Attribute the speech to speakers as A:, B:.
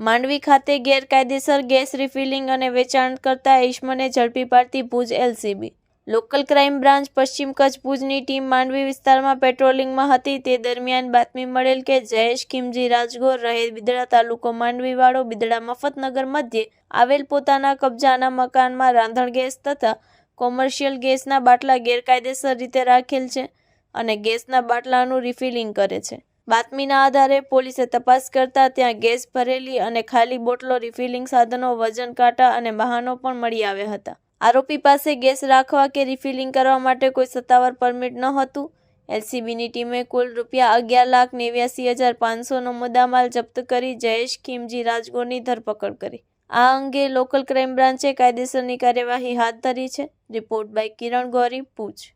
A: માંડવી ખાતે ગેરકાયદેસર gas refilling અને વેચાણ કરતા ઈસમને ઝડપી પાડતી Bhuj LCB. Local crime branch પશ્ચિમ કચ્છ ભુજની ટીમ માંડવી વિસ્તારમાં પેટ્રોલિંગમાં હતી. તે દરમિયાન બાતમી મળેલ કે જયેશ, ખીમજી, રાજગોર રહે બિદડા તાલુકો માંડવીવાળો બિદડા મફતનગર મધ્યે આવેલ પોતાના કબજાના મકાનમાં રાંધણ ગેસ તથા કોમર્શિયલ ગેસના બાટલા ગેરકાયદેસર રીતે રાખેલ છે અને ગેસના બાટલાનું રિફિલિંગ કરે છે. બાતમીના આધારે પોલીસે તપાસ કરતા ત્યાં ગેસ ભરેલી અને ખાલી બોટલો રિફિલિંગ સાધનો, વજન, કાંટા અને વાહનો પણ મળી આવ્યા હતા. આરોપી પાસે ગેસ રાખવા કે રિફિલિંગ કરવા માટે કોઈ સત્તાવાર પરમિટ ન હતું. એલસીબીની ટીમે કુલ રૂપિયા અગિયાર લાખ નેવ્યાસી હજાર પાંચસોનો મુદ્દામાલ જપ્ત કરી જયેશ ખીમજી રાજગોરની ધરપકડ કરી. આ અંગે લોકલ ક્રાઇમ બ્રાન્ચે કાયદેસરની કાર્યવાહી હાથ ધરી છે. રિપોર્ટ બાય કિરણ ગૌરી પૂછ